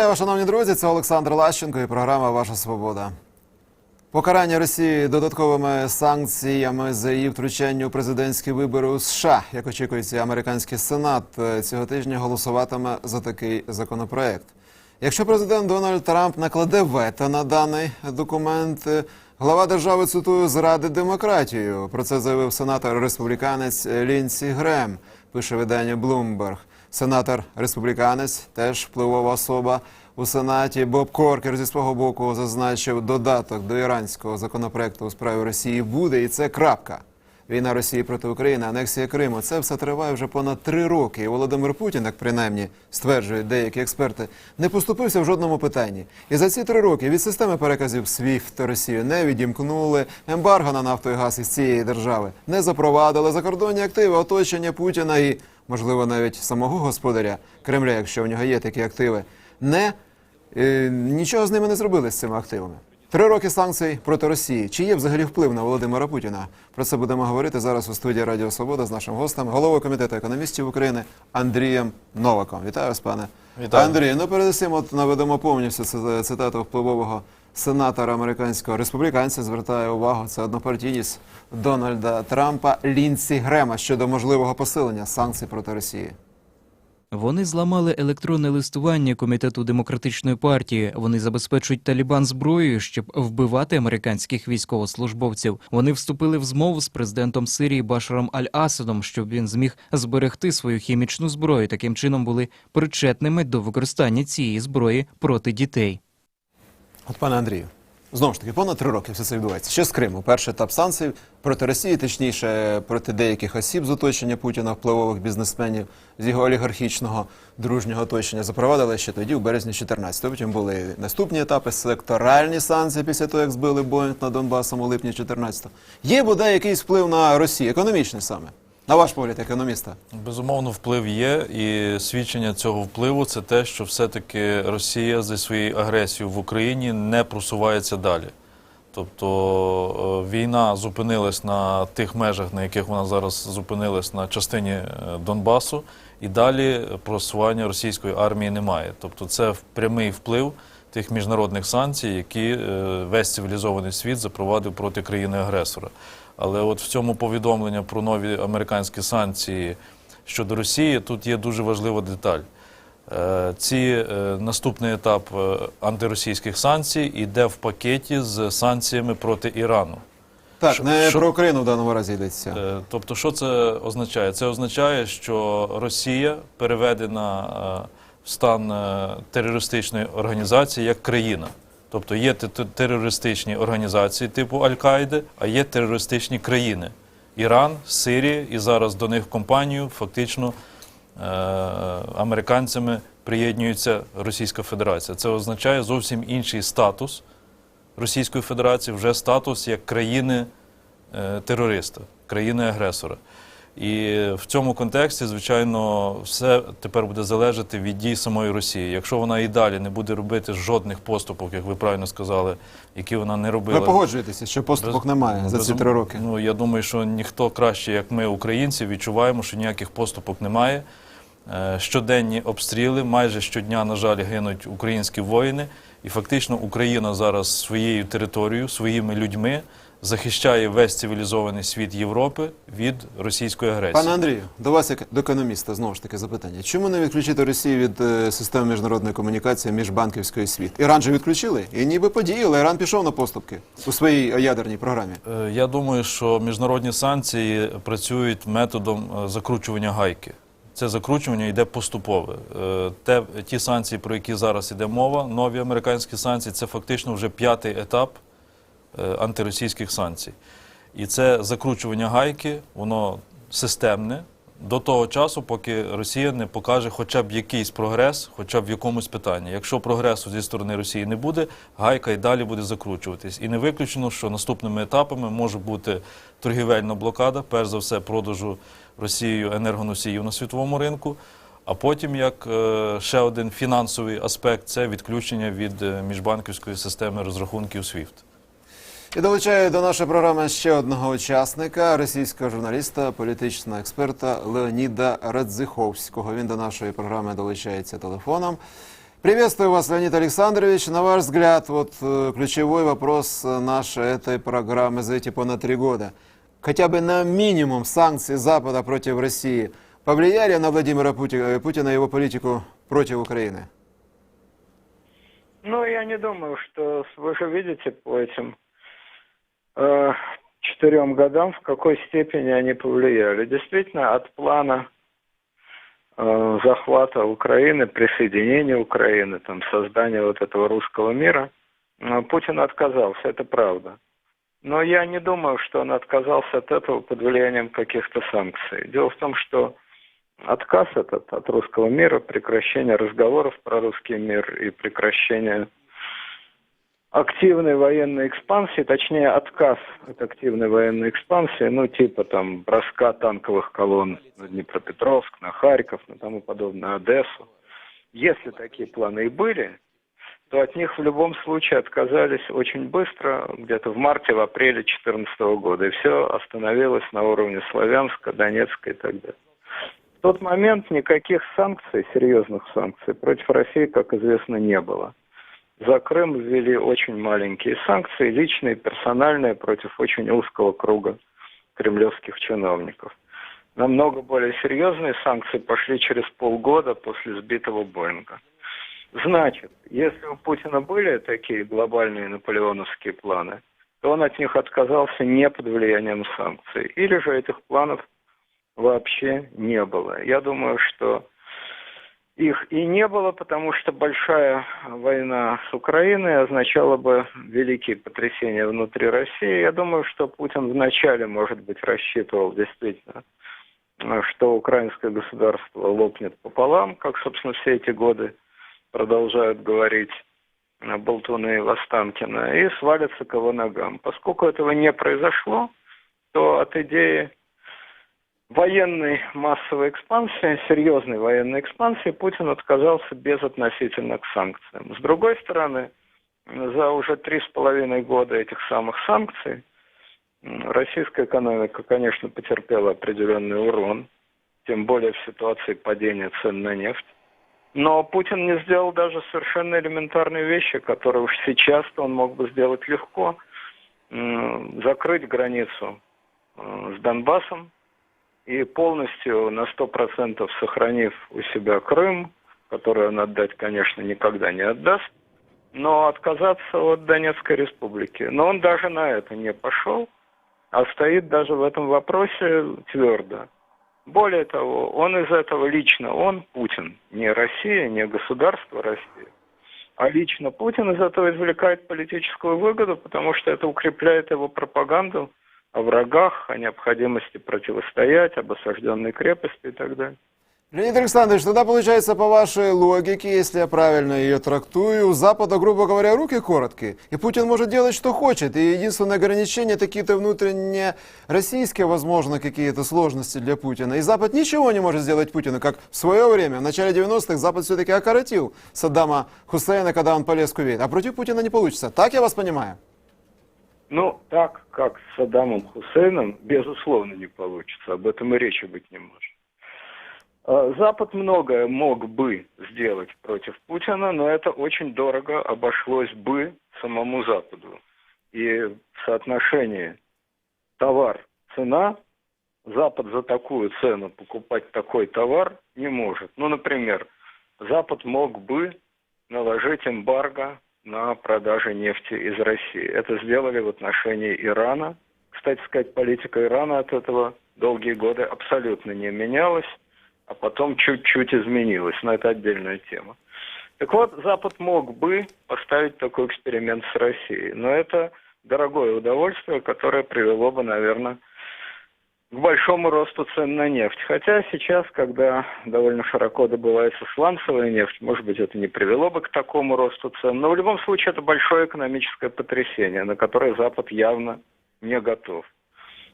Вітаю, шановні друзі. Це Олександр Лащенко і програма Ваша Свобода. Покарання Росії додатковими санкціями за її втручання у президентські вибори у США, як очікується, американський сенат е, цього тижня голосуватиме за такий законопроект. Якщо президент Дональд Трамп накладе вето на даний документ, е, глава держави цитую зради демократію. Про це заявив сенатор республіканець Лінсі Грем. Пише видання Bloomberg. Сенатор республіканець, теж впливова особа у сенаті. Боб Коркер зі свого боку зазначив, додаток до іранського законопроекту у справі Росії буде, і це крапка. Війна Росії проти України, анексія Криму. Це все триває вже понад три роки. І Володимир Путін, як принаймні стверджують деякі експерти, не поступився в жодному питанні. І за ці три роки від системи переказів SWIFT Росію не відімкнули, ембарго на нафту і газ із цієї держави не запровадили закордонні активи, оточення Путіна і, можливо, навіть самого господаря Кремля, якщо в нього є такі активи, не е, нічого з ними не зробили з цими активами. Три роки санкцій проти Росії. Чи є взагалі вплив на Володимира Путіна? Про це будемо говорити зараз у студії Радіо Свобода з нашим гостем, головою комітету економістів України Андрієм Новаком. Вітаю вас, пане Вітаю. Андрій. Ну передусім, от наведемо повністю ци- цитату впливового сенатора американського республіканця. Звертає увагу це однопартійність Дональда Трампа Лінсі Грема щодо можливого посилення санкцій проти Росії. Вони зламали електронне листування комітету демократичної партії. Вони забезпечують Талібан зброєю, щоб вбивати американських військовослужбовців. Вони вступили в змову з президентом Сирії Башаром Аль-Асадом, щоб він зміг зберегти свою хімічну зброю. Таким чином були причетними до використання цієї зброї проти дітей. От пане Андрію, знову ж таки, понад три роки все це відбувається. Що з Криму? Перший етап санкцій проти Росії, точніше, проти деяких осіб з оточення Путіна, впливових бізнесменів з його олігархічного дружнього оточення запровадили ще тоді, у березні 14-го. Потім були наступні етапи секторальні санкції після того, як збили Боїнг над Донбасом у липні 14-го. Є бодай якийсь вплив на Росію, економічний саме. На ваш погляд, економіста. Безумовно, вплив є, і свідчення цього впливу це те, що все-таки Росія зі своєю агресією в Україні не просувається далі. Тобто е, війна зупинилась на тих межах, на яких вона зараз зупинилась на частині е, Донбасу, і далі просування російської армії немає. Тобто, це прямий вплив тих міжнародних санкцій, які е, весь цивілізований світ запровадив проти країни-агресора. Але от в цьому повідомлення про нові американські санкції щодо Росії тут є дуже важлива деталь. Е, Ці е, наступний етап е, антиросійських санкцій йде в пакеті з санкціями проти Ірану. Так, не що- про Україну в даному разі йдеться. Тобто, що це означає? Це означає, що Росія переведена в стан терористичної організації як країна. Тобто є те- те- терористичні організації типу Аль-Каїди, а є терористичні країни. Іран, Сирія, і зараз до них компанію фактично е, американцями приєднується Російська Федерація. Це означає зовсім інший статус Російської Федерації, вже статус як країни е, країни-агресора. І в цьому контексті, звичайно, все тепер буде залежати від дій самої Росії. Якщо вона і далі не буде робити жодних поступок, як ви правильно сказали, які вона не робила. Ви погоджуєтеся, що поступок Без- немає за ці три роки. Ну я думаю, що ніхто краще, як ми, українці, відчуваємо, що ніяких поступок немає. Е, Щоденні обстріли, майже щодня, на жаль, гинуть українські воїни, і фактично Україна зараз своєю територією, своїми людьми захищає весь цивілізований світ Європи від російської агресії. Пане Андрію, до вас як до економіста знову ж таки запитання. Чому не відключити Росію від е, системи міжнародної комунікації міжбанківської світ? Іран же відключили і ніби подіяли. Іран пішов на поступки у своїй ядерній програмі. Е, Я думаю, що міжнародні санкції працюють методом е, закручування гайки. Це закручування йде поступове. Те, ті санкції, про які зараз йде мова, нові американські санкції, це фактично вже п'ятий етап антиросійських санкцій. І це закручування гайки, воно системне до того часу, поки Росія не покаже хоча б якийсь прогрес, хоча б в якомусь питанні. Якщо прогресу зі сторони Росії не буде, гайка й далі буде закручуватись. І не виключено, що наступними етапами може бути торгівельна блокада, перш за все, продажу Росією енергоносіїв на світовому ринку. А потім, як е, ще один фінансовий аспект, це відключення від е, міжбанківської системи розрахунків SWIFT. І долучаю до нашої програми ще одного учасника, російського журналіста, політичного експерта Леоніда Радзиховського. Він до нашої програми долучається телефоном. Приветствую вас, Леонид Александрович. На ваш взгляд, вот э, ключевой вопрос э, нашей этой программы за эти понад три года. Хотя бы на минимум санкции Запада против России повлияли на Владимира Пути- э, Путина и его политику против Украины? Ну, я не думаю, что вы же видите по этим э, четырем годам, в какой степени они повлияли. Действительно, от плана э, захвата Украины, присоединения Украины, там, создания вот этого русского мира, э, Путин отказался, это правда. Но я не думаю, что он отказался от этого под влиянием каких-то санкций. Дело в том, что отказ этот от русского мира, прекращение разговоров про русский мир и прекращение активной военной экспансии, точнее отказ от активной военной экспансии, ну типа там броска танковых колонн на Днепропетровск, на Харьков, на тому подобное, Одессу. Если такие планы и были, то от них в любом случае отказались очень быстро, где-то в марте, в апреле 2014 года. И все остановилось на уровне Славянска, Донецка и так далее. В тот момент никаких санкций, серьезных санкций против России, как известно, не было. За Крым ввели очень маленькие санкции, личные, персональные, против очень узкого круга кремлевских чиновников. Намного более серьезные санкции пошли через полгода после сбитого Боинга. Значит, если у Путина были такие глобальные наполеоновские планы, то он от них отказался не под влиянием санкций. Или же этих планов вообще не было. Я думаю, что их и не было, потому что большая война с Украиной означала бы великие потрясения внутри России. Я думаю, что Путин вначале, может быть, рассчитывал действительно, что украинское государство лопнет пополам, как, собственно, все эти годы продолжают говорить Болтуны и Востанкина, и свалится к его ногам. Поскольку этого не произошло, то от идеи военной массовой экспансии, серьезной военной экспансии, Путин отказался безотносительно к санкциям. С другой стороны, за уже три с половиной года этих самых санкций российская экономика, конечно, потерпела определенный урон, тем более в ситуации падения цен на нефть. Но Путин не сделал даже совершенно элементарные вещи, которые уж сейчас он мог бы сделать легко. Закрыть границу э, с Донбассом, и полностью на 100% сохранив у себя Крым, который он отдать, конечно, никогда не отдаст, но отказаться от Донецкой республики. Но он даже на это не пошел, а стоит даже в этом вопросе твердо. Более того, он из этого лично, он, Путин, не Россия, не государство России, а лично Путин из этого извлекает политическую выгоду, потому что это укрепляет его пропаганду о врагах, о необходимости противостоять, об осажденной крепости и так далее. Леонид Александрович, тогда получается по вашей логике, если я правильно ее трактую, у Запада, грубо говоря, руки короткие, и Путин может делать, что хочет, и единственное ограничение какие-то внутренние российские, возможно, какие-то сложности для Путина. И Запад ничего не может сделать Путину, как в свое время, в начале 90-х, Запад все-таки окоротил Саддама Хусейна, когда он полез в Кувейт. А против Путина не получится. Так я вас понимаю? Ну, так как с Саддамом Хусейном, безусловно, не получится. Об этом и речи быть не может. Запад многое мог бы сделать против Путина, но это очень дорого обошлось бы самому Западу. И в соотношении товар-цена Запад за такую цену покупать такой товар не может. Ну, например, Запад мог бы наложить эмбарго на продажи нефти из России. Это сделали в отношении Ирана. Кстати сказать, политика Ирана от этого долгие годы абсолютно не менялась а потом чуть-чуть изменилось, но это отдельная тема. Так вот, Запад мог бы поставить такой эксперимент с Россией, но это дорогое удовольствие, которое привело бы, наверное, к большому росту цен на нефть. Хотя сейчас, когда довольно широко добывается сланцевая нефть, может быть, это не привело бы к такому росту цен, но в любом случае это большое экономическое потрясение, на которое Запад явно не готов.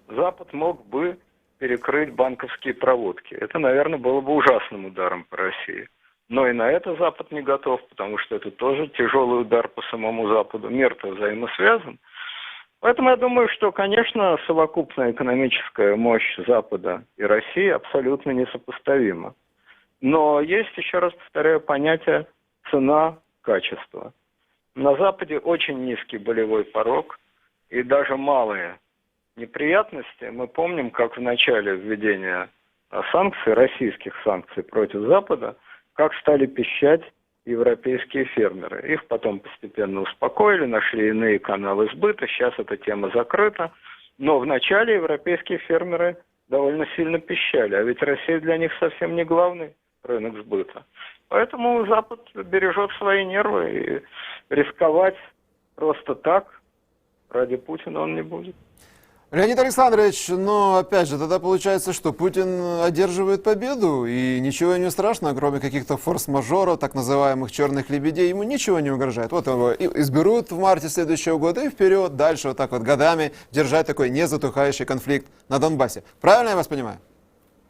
Запад мог бы перекрыть банковские проводки. Это, наверное, было бы ужасным ударом по России. Но и на это Запад не готов, потому что это тоже тяжелый удар по самому Западу. Мир-то взаимосвязан. Поэтому я думаю, что, конечно, совокупная экономическая мощь Запада и России абсолютно несопоставима. Но есть, еще раз повторяю, понятие цена, качество. На Западе очень низкий болевой порог, и даже малые неприятности. Мы помним, как в начале введения а, санкций, российских санкций против Запада, как стали пищать европейские фермеры. Их потом постепенно успокоили, нашли иные каналы сбыта, сейчас эта тема закрыта. Но вначале европейские фермеры довольно сильно пищали, а ведь Россия для них совсем не главный рынок сбыта. Поэтому Запад бережет свои нервы и рисковать просто так ради Путина он не будет. Леонид Александрович, но опять же, тогда получается, что Путин одерживает победу, и ничего не страшно, кроме каких-то форс-мажоров, так называемых черных лебедей, ему ничего не угрожает. Вот его изберут в марте следующего года и вперед, дальше вот так вот годами держать такой незатухающий конфликт на Донбассе. Правильно я вас понимаю?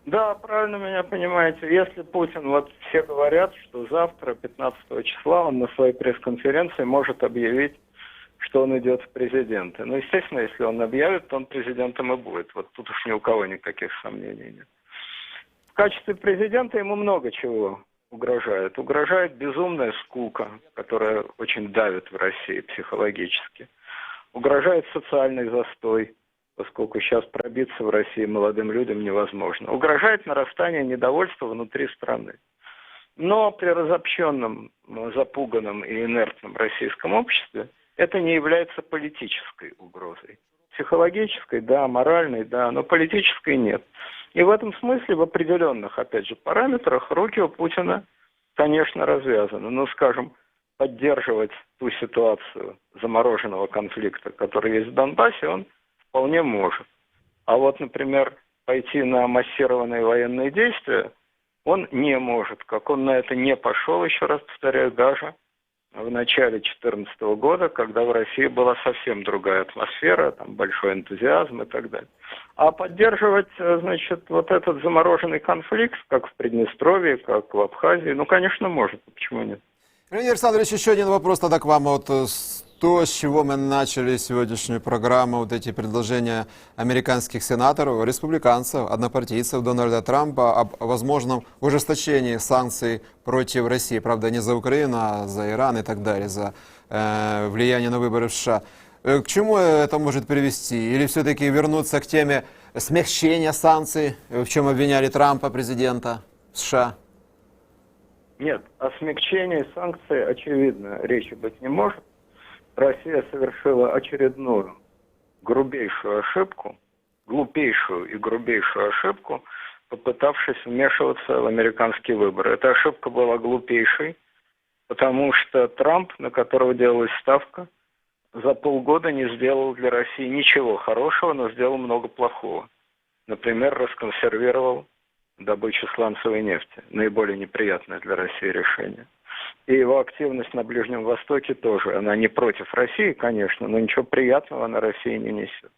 Да, правильно меня понимаете. Если Путин, вот все говорят, что завтра, 15 числа, он на своей пресс-конференции может объявить, что он идет в президенты. Ну, естественно, если он объявит, то он президентом и будет. Вот тут уж ни у кого никаких сомнений нет. В качестве президента ему много чего угрожает. Угрожает безумная скука, которая очень давит в России психологически. Угрожает социальный застой, поскольку сейчас пробиться в России молодым людям невозможно. Угрожает нарастание недовольства внутри страны. Но при разобщенном, запуганном и инертном российском обществе это не является политической угрозой. Психологической, да, моральной, да, но политической нет. И в этом смысле, в определенных, опять же, параметрах руки у Путина, конечно, развязаны. Ну, скажем, поддерживать ту ситуацию замороженного конфликта, который есть в Донбассе, он вполне может. А вот, например, пойти на массированные военные действия он не может, как он на это не пошел, еще раз повторяю, даже в начале 2014 года, когда в России была совсем другая атмосфера, там большой энтузиазм и так далее. А поддерживать, э, значит, вот этот замороженный конфликт, как в Приднестровье, как в Абхазии, ну, конечно, может, почему нет? Леонид Александрович, еще один вопрос тогда к вам. Вот э, то, с чего мы начали сегодняшнюю программу, вот эти предложения американских сенаторов, республиканцев, однопартийцев Дональда Трампа об возможном ужесточении санкций против России. Правда, не за Украину, а за Иран и так далее, за э, влияние на выборы в США. Э, К чему это может привести? Или все-таки вернуться к теме смягчения санкций, в чем обвиняли Трампа, президента США? Нет, о смягчении санкций, очевидно, речи быть не может. Россия совершила очередную грубейшую ошибку, глупейшую и грубейшую ошибку, попытавшись вмешиваться в американские выборы. Эта ошибка была глупейшей, потому что Трамп, на которого делалась ставка, за полгода не сделал для России ничего хорошего, но сделал много плохого. Например, расконсервировал добычу сланцевой нефти. Наиболее неприятное для России решение. И его активность на Ближнем Востоке тоже. Она не против России, конечно, но ничего приятного она России не несет.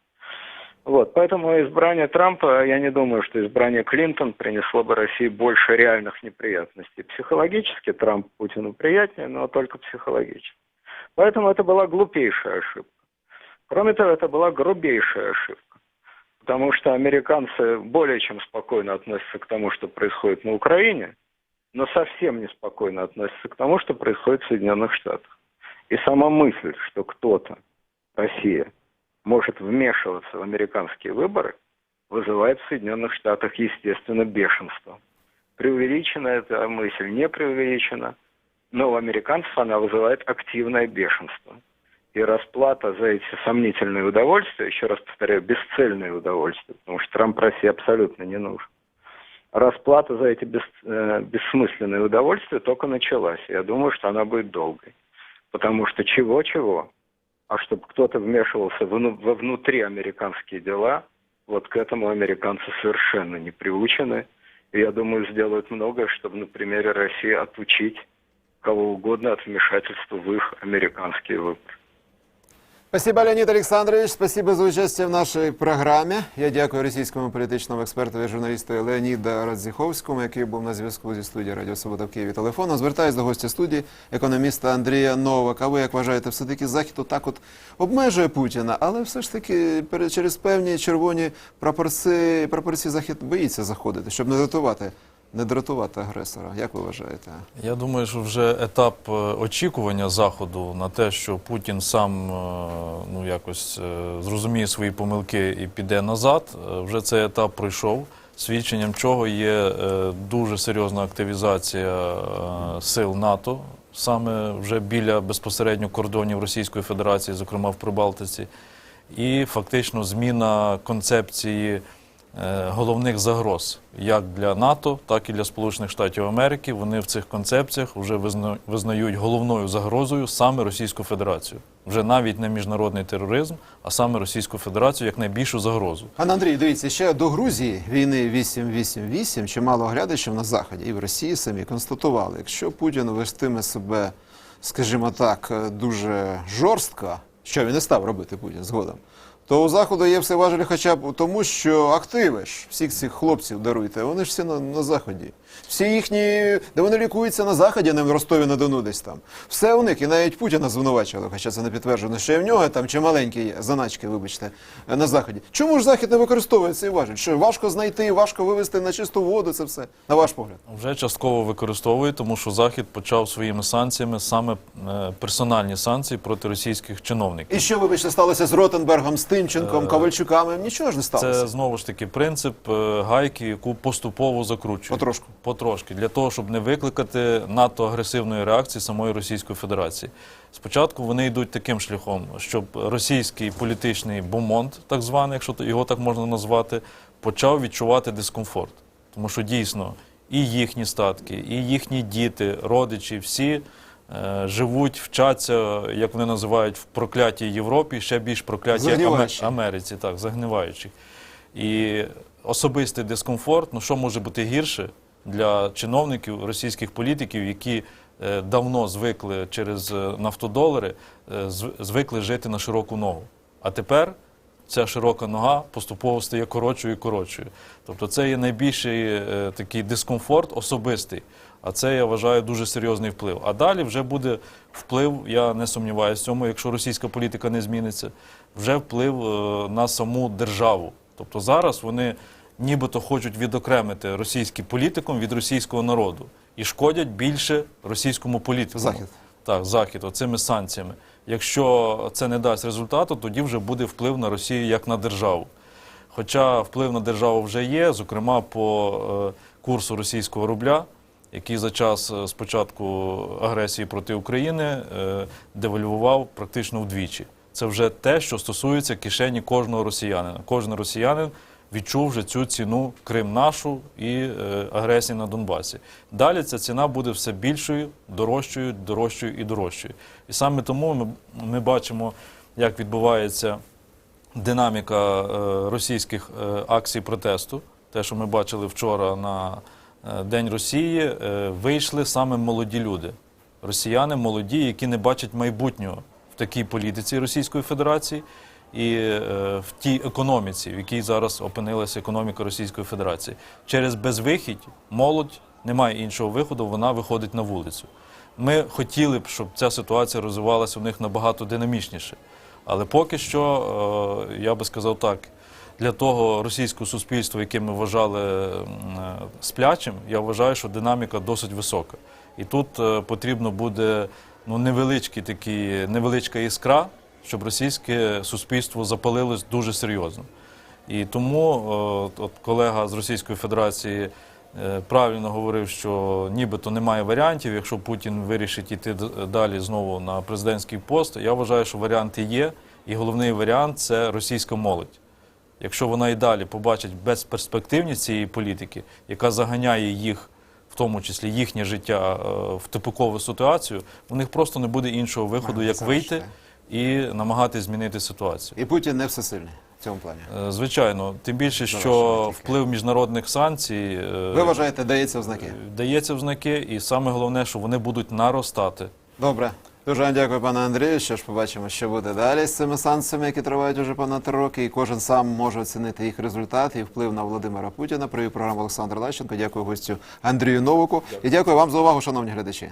Вот, поэтому избрание Трампа, я не думаю, что избрание Клинтон принесло бы России больше реальных неприятностей. Психологически Трамп Путину приятнее, но только психологически. Поэтому это была глупейшая ошибка. Кроме того, это была грубейшая ошибка. Потому что американцы более чем спокойно относятся к тому, что происходит на Украине, но совсем неспокойно относятся к тому, что происходит в Соединенных Штатах. И сама мысль, что кто-то, Россия, может вмешиваться в американские выборы, вызывает в Соединенных Штатах, естественно, бешенство. Преувеличена эта мысль, не преувеличена, но у американцев она вызывает активное бесшинство. И расплата за эти сомнительные удовольствия, еще раз повторяю, бесцельные удовольствия, потому что Трамп России абсолютно не нужен. Расплата за эти бес, э, бессмысленные удовольствия только началась. Я думаю, что она будет долгой. Потому что чего-чего, а чтобы кто-то вмешивался вну- во внутри американские дела, вот к этому американцы совершенно не приучены. И я думаю, сделают многое, чтобы на примере России отучить кого угодно от вмешательства в их американские выборы. Спасибо, Леонід Олександрович. Спасибо за участие в нашій програмі. Я дякую російському політичному експерту і журналісту Леоніду Радзіховському, який був на зв'язку зі студією Радіо Свобода в Києві телефоном. Звертаюсь до гостя студії, економіста Андрія Новака. Ви як вважаєте, все таки захід отак от обмежує Путіна, але все ж таки через певні червоні прапорці, прапорці захід боїться заходити, щоб не дратувати не дратувати агресора? Як ви вважаєте? Я думаю, що вже етап е, очікування Заходу на те, що Путін сам е, ну, якось е, зрозуміє свої помилки і піде назад, вже цей етап пройшов. Свідченням чого є дуже серйозна активізація сил НАТО, саме вже біля безпосередньо кордонів Російської Федерації, зокрема в Прибалтиці, і фактично зміна концепції головних загроз як для НАТО, так і для Сполучених Штатів Америки. Вони в цих концепціях вже визна- визнають головною загрозою саме Російську Федерацію. Вже навіть не міжнародний тероризм, а саме Російську Федерацію як найбільшу загрозу. Пане Андрій, дивіться, ще до Грузії війни 8-8-8 чимало глядачів на Заході і в Росії самі констатували, якщо Путін вестиме себе, скажімо так, е, дуже жорстко, що він і став робити Путін згодом, то у Заходу є все важелі хоча б тому, що активи ж всіх цих хлопців даруйте, вони ж всі на, на Заході. Всі їхні, де вони лікуються на Заході, а не в Ростові на Дону десь там. Все у них, і навіть Путіна звинувачували, хоча це не підтверджено, що і в нього там чи маленькі є, заначки, вибачте, на Заході. Чому ж Захід не використовує цей важіль? Що важко знайти, важко вивести на чисту воду це все, на ваш погляд? Вже частково використовує, тому що Захід почав своїми санкціями саме е, персональні санкції проти російських чиновників. І що, вибачте, сталося з Ротенбергом, з Тимченком, Ковальчуками? Нічого ж не сталося. Це знову ж таки принцип е, гайки, яку поступово закручують. Потрошку. Потрошки, для того, щоб не викликати надто агресивної реакції самої Російської Федерації. Спочатку вони йдуть таким шляхом, щоб російський політичний бомонд, так званий, якщо його так можна назвати, почав відчувати дискомфорт. Тому що дійсно і їхні статки, і їхні діти, родичі, всі е, живуть, вчаться, як вони називають, в проклятій Європі, ще більш проклятій. Америці, так, загниваючих. І особистий дискомфорт, ну що може бути гірше для чиновників, російських політиків, які е, давно звикли через е, нафтодолари, е, звикли жити на широку ногу. А тепер ця широка нога поступово стає коротшою і коротшою. Тобто це є найбільший е, такий дискомфорт особистий. А це я вважаю дуже серйозний вплив. А далі вже буде вплив, я не сумніваюся в цьому, якщо російська політика не зміниться, вже вплив е, на саму державу. Тобто зараз вони нібито хочуть відокремити російський політикум від російського народу і шкодять більше російському політику. Захід. Так, Захід, оцими санкціями. Якщо це не дасть результату, тоді вже буде вплив на Росію як на державу. Хоча вплив на державу вже є, зокрема по е, курсу російського рубля, який за час е, спочатку агресії проти України е, девальвував практично вдвічі. Це вже те, що стосується кишені кожного росіянина. Кожен росіянин відчув вже цю ціну Крим нашу і е, агресії на Донбасі. Далі ця ціна буде все більшою, дорожчою, дорожчою і дорожчою. І саме тому ми, ми бачимо, як відбувається динаміка російських акцій протесту. Те, що ми бачили вчора на День Росії, е, вийшли саме молоді люди. Росіяни молоді, які не бачать майбутнього в такій політиці Російської Федерації і е, в тій економіці, в якій зараз опинилася економіка Російської Федерації. Через безвихідь молодь не має іншого виходу, вона виходить на вулицю. Ми хотіли б, щоб ця ситуація розвивалася в них набагато динамічніше. Але поки що, е, я би сказав так, для того російського суспільства, яке ми вважали е, сплячим, я вважаю, що динаміка досить висока. І тут е, потрібно буде ну, невеличкі такі, невеличка іскра, щоб російське суспільство запалилось дуже серйозно. І тому е, от колега з Російської Федерації правильно говорив, що нібито немає варіантів, якщо Путін вирішить іти далі знову на президентський пост. Я вважаю, що варіанти є, і головний варіант це російська молодь. Якщо вона і далі побачить безперспективність цієї політики, яка заганяє їх, в тому числі їхнє життя, е, в типикову ситуацію, у них просто не буде іншого виходу, як вийти і намагатись змінити ситуацію. І Путін не всесильний в цьому плані. Е, Звичайно, тим більше, що вплив міжнародних санкцій е, Ви вважаєте, дається в знаки? дається в знаки, і саме головне, що вони будуть наростати. Добре. Дуже вам дякую, пане Андрію. Що ж побачимо, що буде далі з цими санкціями, які тривають уже понад роки, і кожен сам може оцінити їх результат і вплив на Володимира Путіна. Провів програму Олександр Лащенко. Дякую гостю Андрію Новику. І дякую вам за увагу, шановні глядачі.